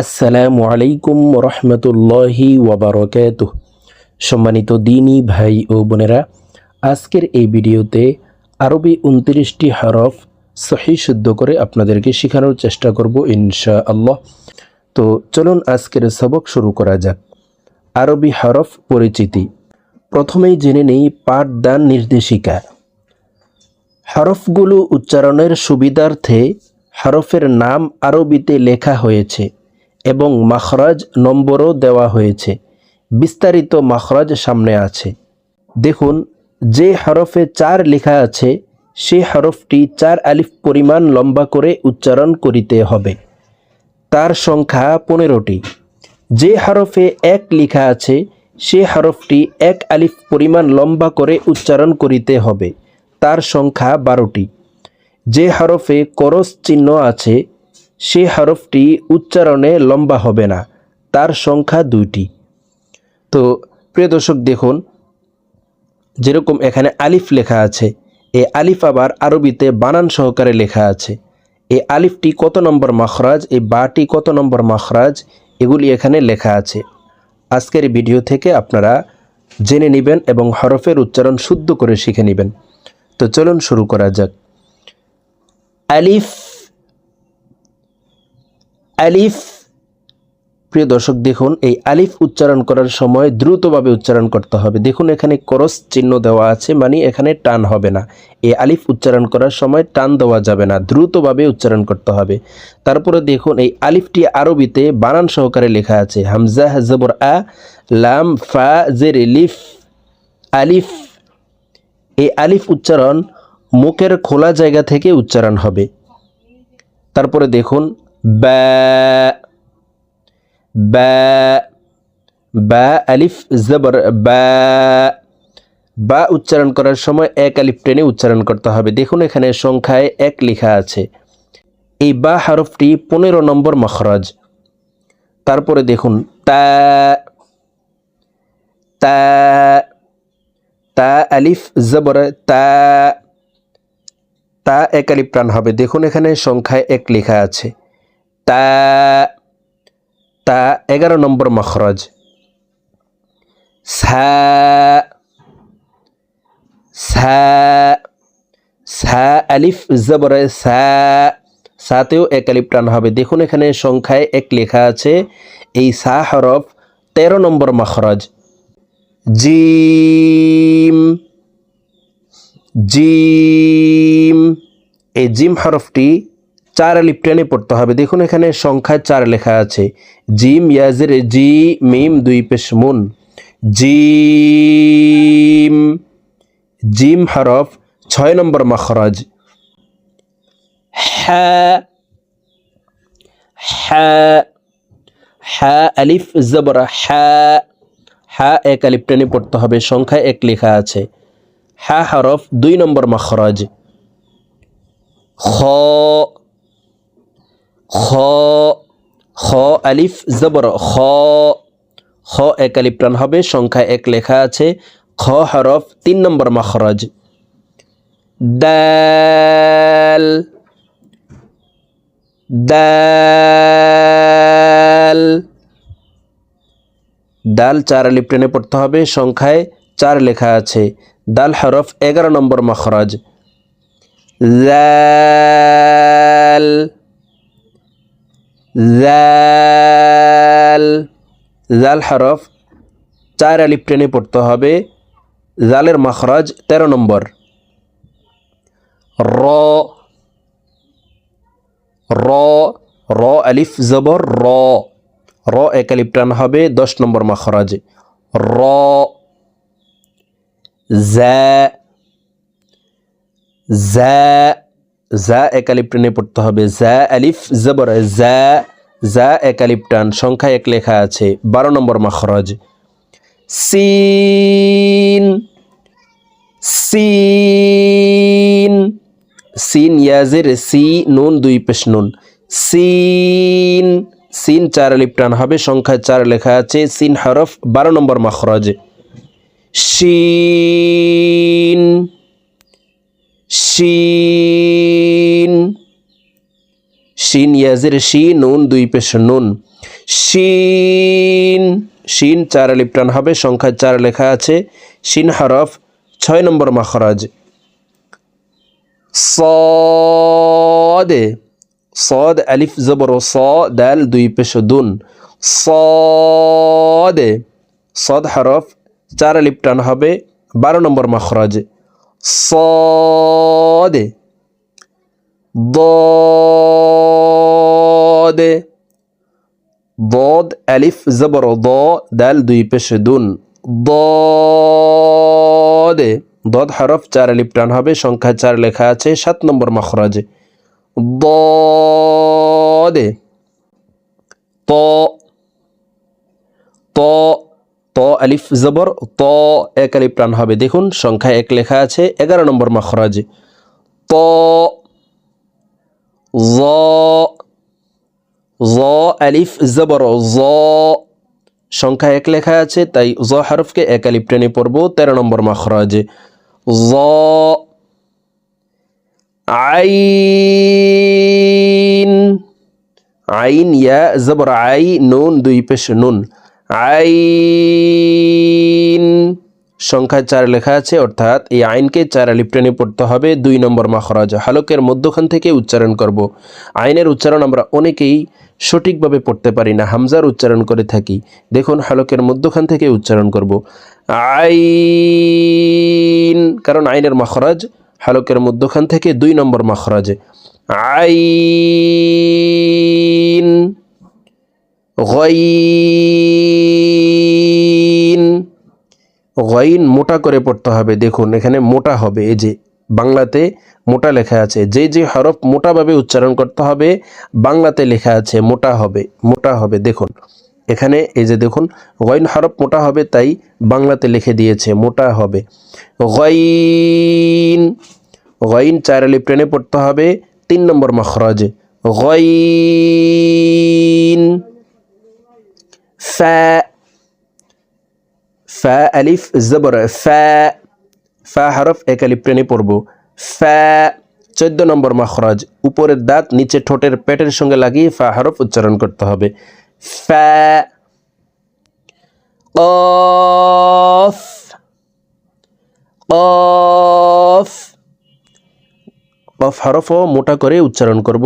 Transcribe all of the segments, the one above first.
আসসালামু আলাইকুম রহমতুল্লাহি ওয়াবারকাত সম্মানিত দিনী ভাই ও বোনেরা, আজকের এই ভিডিওতে আরবি উনত্রিশটি হরফ সহি শুদ্ধ করে আপনাদেরকে শেখানোর চেষ্টা করব ইনশা আল্লাহ তো চলুন আজকের সবক শুরু করা যাক। আরবি হরফ পরিচিতি। প্রথমেই জেনে নেই পাঠদান নির্দেশিকা। হরফগুলো উচ্চারণের সুবিধার্থে হরফের নাম আরবিতে লেখা হয়েছে। এবং মাখরাজ নম্বরও দেওয়া হয়েছে। বিস্তারিত মাখরাজ সামনে আছে। দেখুন, যে হরফে চার লেখা আছে, সে হরফটি চার আলিফ পরিমাণ লম্বা করে উচ্চারণ করিতে হবে। তার সংখ্যা পনেরোটি। যে হরফে এক লেখা আছে, সে হরফটি এক আলিফ পরিমাণ লম্বা করে উচ্চারণ করিতে হবে। তার সংখ্যা বারোটি। যে হরফে করস চিহ্ন আছে সে হরফটি উচ্চারণে লম্বা হবে না, তার সংখ্যা দুইটি। তো, প্রিয় দর্শক, দেখুন, যেরকম এখানে আলিফ লেখা আছে, এ আলিফ আবার আরবিতে বানান সহকারে লেখা আছে। এই আলিফটি কত নম্বর মাখরাজ এই বাটি কত নম্বর মাখরাজ, এগুলি এখানে লেখা আছে। আজকের ভিডিও থেকে আপনারা জেনে নেবেন এবং হরফের উচ্চারণ শুদ্ধ করে শিখে নেবেন। তো চলুন শুরু করা যাক। আলিফ আলিফ, প্রিয় দর্শক, দেখুন, এই আলিফ উচ্চারণ করার সময় দ্রুতভাবে উচ্চারণ করতে হবে। দেখুন, এখানে করস চিহ্ন দেওয়া আছে মানে এখানে টান হবে না। এই আলিফ উচ্চারণ করার সময় টান দেওয়া যাবে না, দ্রুতভাবে উচ্চারণ করতে হবে। তারপরে দেখুন, এই আলিফটি আরবিতে বানান সহকারে লেখা আছে, হামজা, জবর, আ, লাম, ফা, জের, লিফ, আলিফ। এই আলিফ উচ্চারণ মুখের খোলা জায়গা থেকে উচ্চারণ হবে। তারপরে দেখুন ব্যা বা বা আলিফ জবর বা বা উচ্চারণ করার সময় এক আলিফ টেনে উচ্চারণ করতে হবে। দেখুন এখানে সংখ্যায় এক লেখা আছে। এই বা হরফটি পনেরো নম্বর মখরজ। তারপরে দেখুন, তা তা তা আলিফ জবর তা তা এক আলিফ প্রাণ হবে। দেখুন এখানে সংখ্যায় এক লেখা আছে। তা তা, এগারো নম্বর মখরজ। সা সা আলিফ, জবর সাতেও এক আলিফ টান হবে। দেখুন এখানে সংখ্যায় এক লেখা আছে, এই সা হরফ তেরো নম্বর মখরজ। জিম জিম, এই জিম হরফটি চার টেনে পড়তে হবে। দেখুন এখানে সংখ্যায় চার লেখা আছে। জিম, ইয়াজের, জি, মিম, দুই পেশ মুন। জিম জিম হরফ ছয় নম্বর মখরজ। হ্যাঁ হ্যাঁ জবর হ্যাঁ হ্যাঁ এক আলিফ পড়তে হবে। সংখ্যায় এক লেখা আছে। হ্যাঁ হরফ দুই নম্বর মখরজ। খ খ খ আলিফ জবর, খ খ এক আলিফ টান হবে, সংখ্যা এক লেখা আছে, খ হরফ তিন নম্বর মখরজ। দাল দাল দাল চার আলিফ টেনে পড়তে হবে, সংখ্যায় চার লেখা আছে, দাল হরফ এগারো নম্বর মখরজ। জাল জাল জাল হরফ চার আলিফ টেনে পড়তে হবে। জালের মখরজ তেরো নম্বর। র র র আলিফ জবর, র র এক আলিফ টান হবে দশ নম্বর মখরজ। র জ্যা জা জা এক আলিফ টেনে পড়তে হবে। জা আলিফ জবর, জা জা এক আলিফ টান সংখ্যা এক লেখা আছে। বারো নম্বর মখরজ। সিন সিন সিন ইয়াজের, সি নুন, দুই পেশ নুন। সিন সিন চার আলিফ টান হবে সংখ্যা চার লেখা আছে, সিন হরফ, বারো নম্বর মখরজ। শিন শিন শিন, ইয়াজের শি নুন, দুই পেশ নুন। শিন শিন চার লিপ্টান হবে সংখ্যা চার লেখা আছে। শিন হরফ ছয় নম্বর মাখরাজ। সদে, সদ আলিফ জবর স দাল, দুই পেশ দুন। সদে, সদ হরফ চার লিপ্টান হবে, বারো নম্বর মাখরাজ। সদে, দ দে বদ আলিফ জবর, দ দুই পেশে, দুন। দে দদ হরফ, চার আলিফ টান হবে, সংখ্যা চার লেখা আছে, সাত নম্বর মখরাজে। দে ত ত আলিফ জবর, ত, এক আলিফ টান হবে। দেখুন, সংখ্যা এক লেখা আছে, এগারো নম্বর মখরাজে। ত জ, আলিফ, জবর, জ। সংখ্যা এক লেখা আছে, তাই জ হারফকে এক আলিফ টেনে পড়ব, তেরো নম্বর মাখরাজে। জ, আইন আইন, ইয়া, জবর, আই, নুন, দুই পেশ নুন। আইন সংখ্যা চার লেখা আছে, অর্থাৎ এই আইনকে চার আলিপ পড়তে হবে। দুই নম্বর মাখরাজ, হালকের মধ্যখান থেকে উচ্চারণ করব। আইনের উচ্চারণ আমরা অনেকেই সঠিকভাবে পড়তে পারি না, হামজার উচ্চারণ করে থাকি। দেখুন, হালকের মধ্যখান থেকে উচ্চারণ করব। আইন, কারণ আইনের মাখরাজ হালকের মধ্যখান থেকে দুই নম্বর মাখরাজে। আইন, গইন। গইন মোটা করে পড়তে হবে। দেখুন, এখানে মোটা হবে। এই যে বাংলাতে মোটা লেখা আছে। যে যে হরফ মোটাভাবে উচ্চারণ করতে হবে, বাংলাতে লেখা আছে মোটা হবে মোটা হবে। দেখুন, এখানে এই যে দেখুন, গইন হরফ মোটা হবে, তাই বাংলাতে লিখে দিয়েছে, মোটা হবে। গইন গইন চার আলিপ টেনে পড়তে হবে, তিন নম্বর মখরাজে। গইন, ফা ফা আলিফ জবর, ফা ফা হরফ এক আলিফ টেনে পড়ব। ফা, চোদ্দ নম্বর মাখরাজ, উপরের দাঁত নিচে ঠোঁটের পেটের সঙ্গে লাগিয়ে ফা হরফ উচ্চারণ করতে হবে। ফা, কফ কফ কফ হরফও মোটা করে উচ্চারণ করব।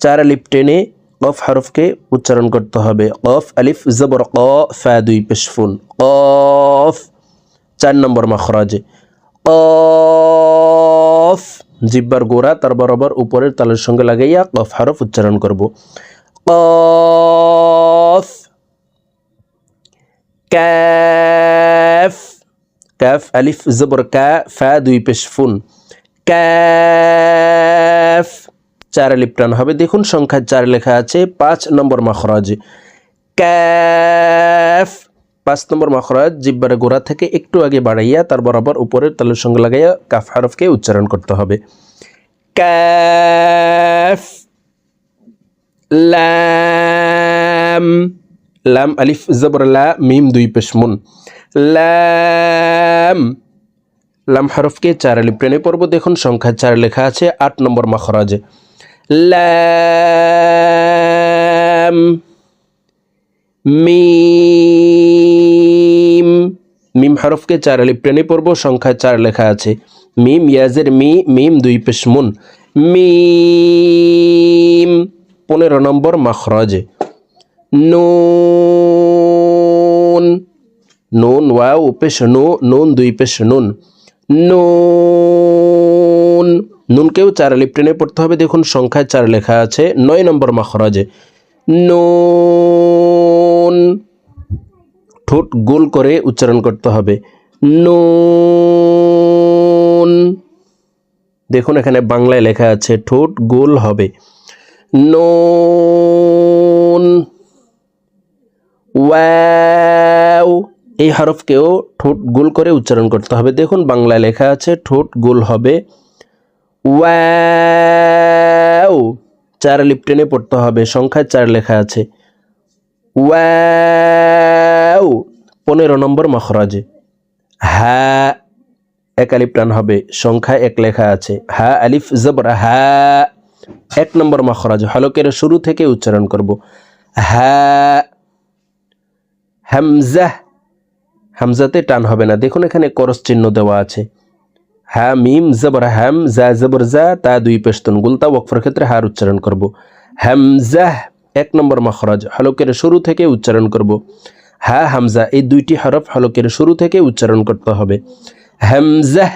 চার আলিফ টেনে কফ হরফকে উচ্চারণ করতে হবে। কফ, আলিফ, জবর, ক, ফা, দুই, পেশফুন। কফ, চার নম্বর মাখরাজে। কফ, জিব্বার গোড়া তার বরাবর উপরের তালের সঙ্গে লাগাইয়া কফ হরফ উচ্চারণ করব। কফ, ক্যাফ ক্যাফ, আলিফ, জবর ক্যা ফা, দুই, পেশফুন। ক্যাফ চার আলিফ টান হবে। দেখুন সংখ্যা চার লেখা আছে, পাঁচ নম্বর মাখরাজ। ক্যাফ, পাঁচ নম্বর মাখরাজ, জিব্বারে গোড়া থেকে একটু আগে বাড়াইয়া তার বরাবর উপরের তালের সঙ্গে লাগাইয়া কাফ হারফকে উচ্চারণ করতে হবে। ক্যাফ, লাম লাম আলিফ, জবর, লা, মিম দুই পেশমুন লাম লাম হরফকে চার আলিফ পর্ব দেখুন সংখ্যা চার লেখা আছে, আট নম্বর মাখরাজে। লাম মিম মিম হরফকে চার আলিফ টেনে পড়ব সংখ্যা চার লেখা আছে মিম ইয়াজের মি মিম দুই পেশমুন মিম পনেরো নম্বর মাখরাজে নুন নুন ওয়াও পেশ নু নুন দুই পেশ নুন নুন নুনকেও চার লিপ টেনে পড়তে হবে। দেখুন, সংখ্যায় চার লেখা আছে, নয় নম্বর মাখরাজে। নুন। ঠোঁট গোল করে উচ্চারণ করতে হবে। নুন। দেখুন, এখানে বাংলায় লেখা আছে, ঠোঁট গোল হবে। নুন। ওয়াও। এই হরফকেও ঠোঁট গোল করে উচ্চারণ করতে হবে। দেখুন, বাংলায় লেখা আছে, ঠোঁট গোল হবে। ওয়াও, চার লিপ টেনে পড়তে হবে, সংখ্যায় চার লেখা আছে। ওয়াও, পনেরো নম্বর মখরাজে। হা, এক আলিফ টান হবে, সংখ্যায় এক লেখা আছে। হা, আলিফ জবর, হা, এক নম্বর মখরাজ। হলকের শুরু থেকে উচ্চারণ করব। হ্যাঁ হামজাহ হামজাতে টান হবে না। দেখুন এখানে করস চিহ্ন দেওয়া আছে। হ্যাঁ মিম জবর হ্যাম জা জবর জা, তা দুই পেস্তন গুলতা ওকফর ক্ষেত্রে হার উচ্চারণ করব। হামজাহ এক নম্বর মখরাজ, হলকের শুরু থেকে উচ্চারণ করব। হ্যাঁ হামজা, এই দুইটি হরফ হলকের শুরু থেকে উচ্চারণ করতে হবে। হামজাহ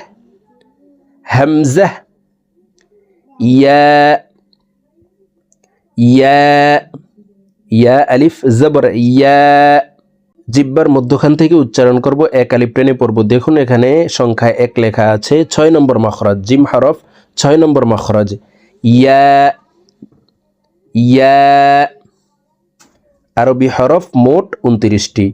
হামজাহ ইয়া ইয়া ইয়া, আলিফ, জবর, ইয়া। জিব্বার মধ্যখান থেকে উচ্চারণ করব এক আলিফ টেনে পড়ব। দেখুন এখানে সংখ্যায় এক লেখা আছে, ছয় নম্বর মখরাজ, জিম হরফ, ছয় নম্বর মখরাজ। ইয়া ইয়া, আরবি হরফ মোট উনত্রিশটি।